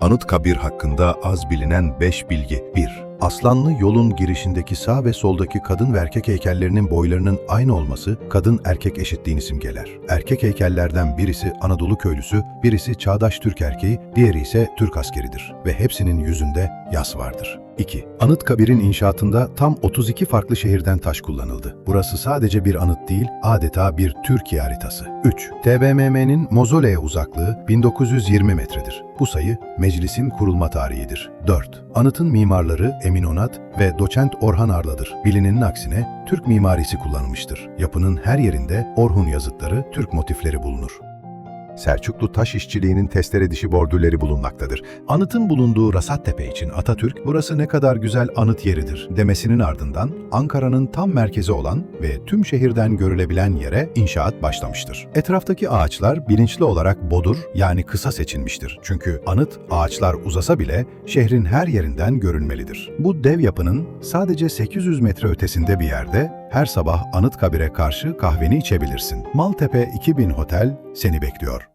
Anıtkabir hakkında az bilinen 5 bilgi. 1. Aslanlı yolun girişindeki sağ ve soldaki kadın ve erkek heykellerinin boylarının aynı olması kadın erkek eşitliğini simgeler. Erkek heykellerden birisi Anadolu köylüsü, birisi çağdaş Türk erkeği, diğeri ise Türk askeridir ve hepsinin yüzünde yas vardır. 2. Anıtkabir'in inşaatında tam 32 farklı şehirden taş kullanıldı. Burası sadece bir anıt değil, adeta bir Türkiye haritası. 3. TBMM'nin mozoleye uzaklığı 1920 metredir. Bu sayı meclisin kurulma tarihidir. 4. Anıtın mimarları Emin Onat ve doçent Orhan Arda'dır. Bilinenin aksine Türk mimarisi kullanılmıştır. Yapının her yerinde Orhun yazıtları, Türk motifleri bulunur. Selçuklu taş işçiliğinin testere dişi bordürleri bulunmaktadır. Anıtın bulunduğu Rasattepe için Atatürk, burası ne kadar güzel anıt yeridir demesinin ardından Ankara'nın tam merkezi olan ve tüm şehirden görülebilen yere inşaat başlamıştır. Etraftaki ağaçlar bilinçli olarak bodur yani kısa seçilmiştir. Çünkü anıt ağaçlar uzasa bile şehrin her yerinden görünmelidir. Bu dev yapının sadece 800 metre ötesinde bir yerde her sabah Anıtkabir'e karşı kahveni içebilirsin. Maltepe 2000 Hotel seni bekliyor.